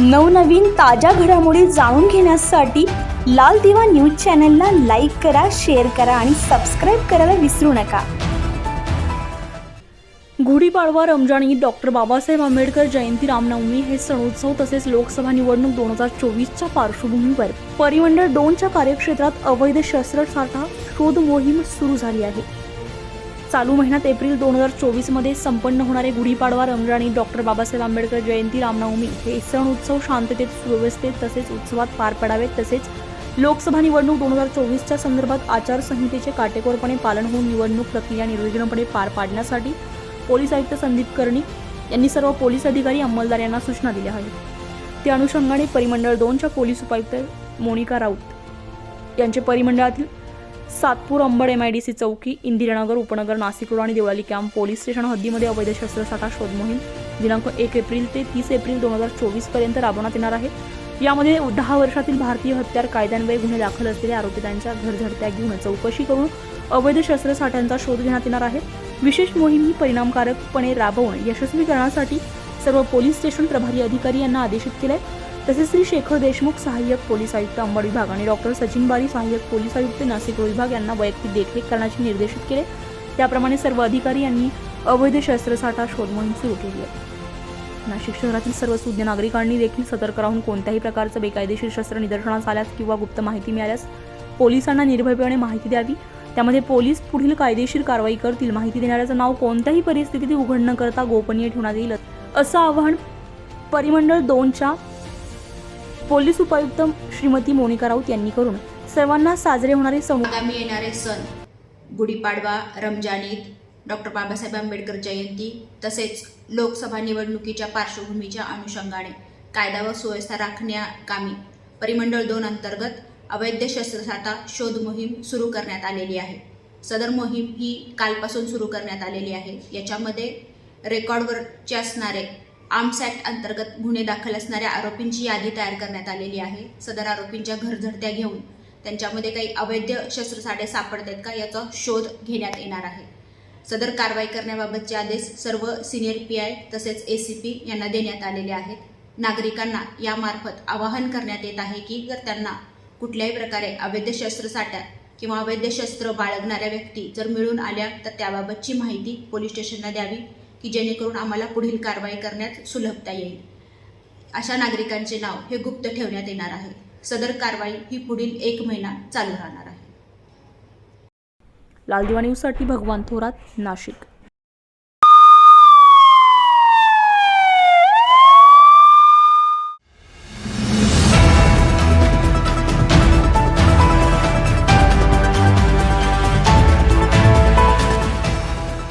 नवनवीन ताज्या घडामोडी जाणून घेण्यासाठी लाल दिवा न्यूज चॅनलला लाईक करा शेअर करा आणि सबस्क्राईब करायला विसरू नका. गुढीपाडवा रमजान ईद डॉक्टर बाबासाहेब आंबेडकर जयंती रामनवमी हे सणोत्सव तसेच लोकसभा निवडणूक दोन हजार चोवीसच्या पार्श्वभूमीवर परिमंडळ दोनच्या कार्यक्षेत्रात अवैध शस्त्रसाठा शोध मोहीम सुरू झाली आहे. चालू महिन्यात एप्रिल दोन हजार चोवीसमध्ये संपन्न होणारे गुढीपाडवा रमजान डॉक्टर बाबासाहेब आंबेडकर जयंती रामनवमी हे सण उत्सव शांततेत सुव्यवस्थेत तसेच उत्सवात पार पडावेत. तसेच लोकसभा निवडणूक दोन हजार चोवीसच्या संदर्भात आचारसंहितेचे काटेकोरपणे पालन होऊन निवडणूक प्रक्रिया निर्विघ्नपणे पार पाडण्यासाठी पोलीस आयुक्त संदीप कर्णिक यांनी सर्व पोलीस अधिकारी अंमलदार यांना सूचना दिल्या आहेत. त्या अनुषंगाने परिमंडळ दोनच्या पोलीस उपायुक्त मोनिका राऊत यांचे परिमंडळातील Satpur Ambad M I D C चौकी इंदिरानगर उपनगर नाशिक रोड आणि देवळाली कॅम्प पोलीस स्टेशन हद्दीमध्ये अवैध शस्त्रसाठा शोध मोहीम दिनांक एक एप्रिल ते तीस एप्रिल दोन हजार चोवीसपर्यंत राबवण्यात येणार आहे. यामध्ये दहा वर्षातील भारतीय हत्यार कायद्यान्वये गुन्हे दाखल असलेल्या आरोपितांच्या घरझडत्या घेऊन चौकशी करून अवैध शस्त्रसाठ्यांचा शोध घेण्यात येणार आहे. विशेष मोहीम ही परिणामकारकपणे राबवून यशस्वी करण्यासाठी सर्व पोलीस स्टेशन प्रभारी अधिकारी यांना आदेशित केले तसेच श्री शेखर देशमुख सहाय्यक पोलीस आयुक्त अंबड विभाग आणि डॉक्टर सचिन बारी सहाय्यक पोलीस आयुक्त नाशिक विभाग यांना वैयक्तिक देखरेख करण्याचे निर्देशित केले. त्याप्रमाणे सर्व अधिकारी यांनी अवैध शस्त्रसाठा शोध मोहीम सुरू केली आहे. नाशिक शहरातील सर्व सुज्ञ नागरिकांनी देखील सतर्क राहून कोणत्याही प्रकारचं बेकायदेशीर शस्त्र निदर्शनास आल्यास किंवा गुप्त माहिती मिळाल्यास पोलिसांना निर्भयपणे माहिती द्यावी. त्यामध्ये पोलीस पुढील कायदेशीर कारवाई करतील. माहिती देणाऱ्याचं नाव कोणत्याही परिस्थितीत उघड न करता गोपनीय ठेवण्यात येईल असं आवाहन परिमंडळ दोनच्या पोलीस उपायुक्त श्रीमती मोनिका राऊत यांनी करून सर्वांना साजरे होणारे सण आगामी येणारे सण गुढीपाडवा रमजान ईद डॉक्टर बाबासाहेब आंबेडकर जयंती तसेच लोकसभा निवडणुकीच्या पार्श्वभूमीच्या अनुषंगाने कायदा व सुव्यवस्था राखण्याकामी परिमंडळ दोन अंतर्गत अवैध शस्त्रसाठा शोध मोहीम सुरू करण्यात आलेली आहे. सदर मोहीम ही कालपासून सुरू करण्यात आलेली आहे. याच्यामध्ये रेकॉर्डवरचे असणारे आर्म्स ॲक्ट अंतर्गत गुन्हे दाखल असणाऱ्या आरोपींची यादी तयार करण्यात आलेली आहे. सदर आरोपींच्या घरझडत्या घेऊन त्यांच्यामध्ये काही अवैध शस्त्रसाठे सापडत आहेत का याचा शोध घेण्यात येणार आहे. सदर कारवाई करण्याबाबतचे आदेश सर्व सिनियर पी आय तसेच ए सी पी यांना देण्यात आलेले आहेत. नागरिकांना यामार्फत आवाहन करण्यात येत आहे की जर त्यांना कुठल्याही प्रकारे अवैध शस्त्रसाठ्या किंवा अवैध शस्त्र बाळगणाऱ्या व्यक्ती जर मिळून आल्या तर त्याबाबतची माहिती पोलीस स्टेशनला द्यावी. की जेणेकरून आम्हाला पुढील कारवाई करण्यात सुलभता येईल. अशा नागरिकांचे नाव हे गुप्त ठेवण्यात येणार आहे. सदर कारवाई ही पुढील एक महिना चालू राहणार आहे. लालदिवा न्यूजसाठी भगवान थोरात नाशिक.